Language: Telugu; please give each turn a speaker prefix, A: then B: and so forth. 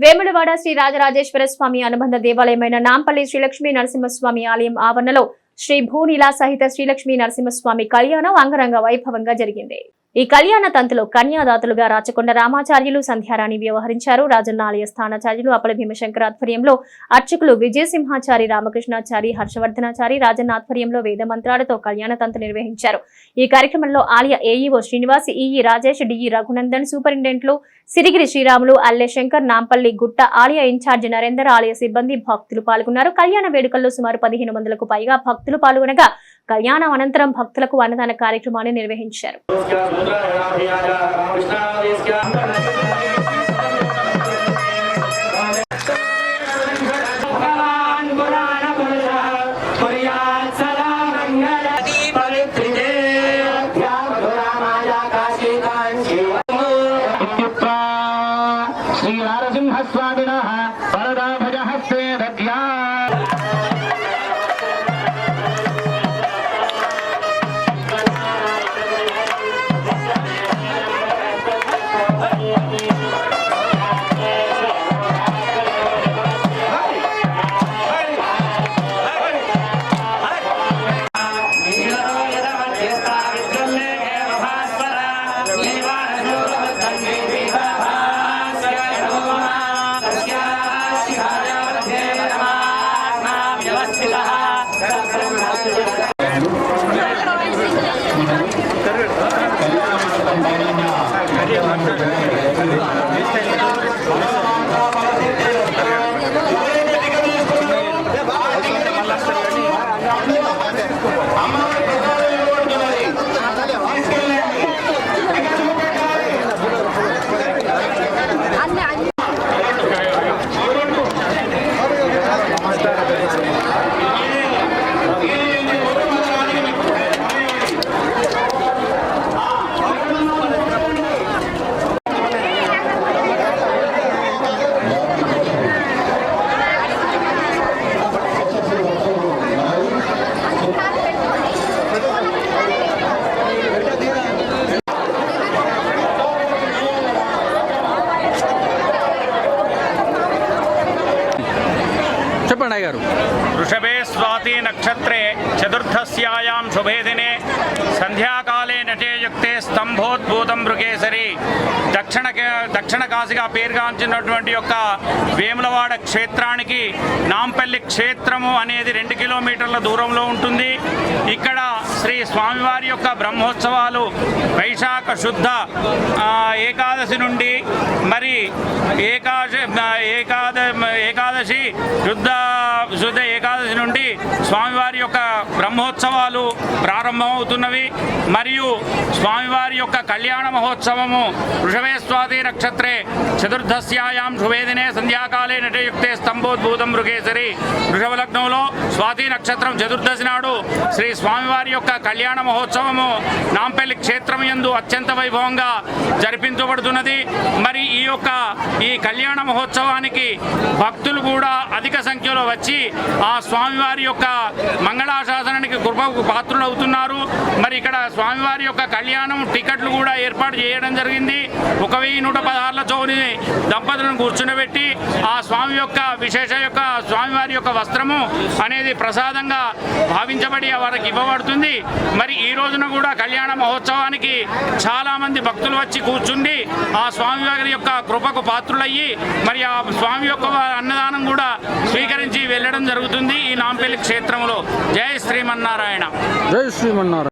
A: వేములవాడ శ్రీ రాజరాజేశ్వర స్వామి అనుబంధ దేవాలయమైన నాంపల్లి శ్రీలక్ష్మీ నరసింహస్వామి ఆలయం ఆవరణలో శ్రీ భూనీల సహిత శ్రీలక్ష్మీ నరసింహస్వామి కళ్యాణం అంగరంగ వైభవంగా జరిగింది. ఈ కళ్యాణ తంతులో కన్యాదాతలుగా రాచకొండ రామాచార్యులు సంధ్యారాణి వ్యవహరించారు. రాజన్న ఆలయ స్థానాచార్యులు అప్పల భీమశంకర్ ఆధ్వర్యంలో అర్చకులు విజయసింహాచారి రామకృష్ణాచారి హర్షవర్ధనాచారి రాజన్న ఆధ్వర్యంలో వేద మంత్రాలతో కళ్యాణ తంతు నిర్వహించారు. ఈ కార్యక్రమంలో ఆలయ AEO Srinivas EE Rajesh DE Raghunandan సూపరింటెండెంట్లు Sirigiri Sriramulu Alle Shankar Nampally Gutta ఆలయ ఇన్ఛార్జి నరేందర్ ఆలయ సిబ్బంది భక్తులు పాల్గొన్నారు. కళ్యాణ వేడుకల్లో సుమారు పదిహేను వందలకు పైగా భక్తులు పాల్గొనగా కళ్యాణం అనంతరం భక్తులకు అన్నదాన కార్యక్రమాన్ని నిర్వహించారు.
B: 太太厉害
C: 了，太厉
D: 害了。స్వాతి నక్షత్రే చతుర్థస్యాయాం శుభే దినే సంధ్యాకాలే నటేయుక్తే స్తంభోద్భూతం మృగేసరి దక్షిణ దక్షిణ కాశీగా పేరుగాంచినటువంటి యొక్క వేములవాడ క్షేత్రానికి నాంపల్లి క్షేత్రము అనేది రెండు కిలోమీటర్ల దూరంలో ఉంటుంది ఇక్కడ శ్రీ స్వామివారి యొక్క బ్రహ్మోత్సవాలు వైశాఖ శుద్ధ ఏకాదశి నుండి మరి ఏకాదశి ఏకాద ఏకాదశి శుద్ధ శుద్ధ నుండి స్వామివారి యొక్క బ్రహ్మోత్సవాలు ప్రారంభమవుతున్నవి. మరియు స్వామివారి యొక్క కళ్యాణ మహోత్సవము వృషభే స్వాతి నక్షత్రే చతుర్దశ్యాయాం శుభేదినే సంధ్యాకాలే నటయుక్తే స్తంభోద్భూతం మృగేశరి వృషభ లగ్నంలో స్వాతి నక్షత్రం చతుర్దశి నాడు శ్రీ స్వామివారి యొక్క కళ్యాణ మహోత్సవము నాంపల్లి క్షేత్రం యందు అత్యంత వైభవంగా జరిపించబడుతున్నది. మరి ఈ యొక్క ఈ కళ్యాణ మహోత్సవానికి భక్తులు కూడా అధిక సంఖ్యలో వచ్చి ఆ స్వామివారి యొక్క మంగళాశాసనానికి కృపకు పాత్రులు అవుతున్నారు మరి ఇక్కడ స్వామివారి యొక్క కళ్యాణం టికెట్లు కూడా ఏర్పాటు చేయడం జరిగింది. ఒక వెయ్యి నూట పదహారుల చోని దంపతులను కూర్చునబెట్టి ఆ స్వామి యొక్క విశేష యొక్క స్వామివారి యొక్క వస్త్రము అనేది ప్రసాదంగా భావించబడి వారికి ఇవ్వబడుతుంది. మరి ఈ రోజున కూడా కళ్యాణ మహోత్సవానికి చాలామంది భక్తులు వచ్చి కూర్చుండి ఆ స్వామివారి యొక్క కృపకు పాత్రులయ్యి మరి ఆ స్వామి యొక్క అన్నదానం కూడా స్వీకరించి వెళ్ళడం జరుగుతుంది ఈ నాంపల్లి క్షేత్రంలో. జై శ్రీమన్నారాయణ.
C: జై శ్రీమన్నారాయణ.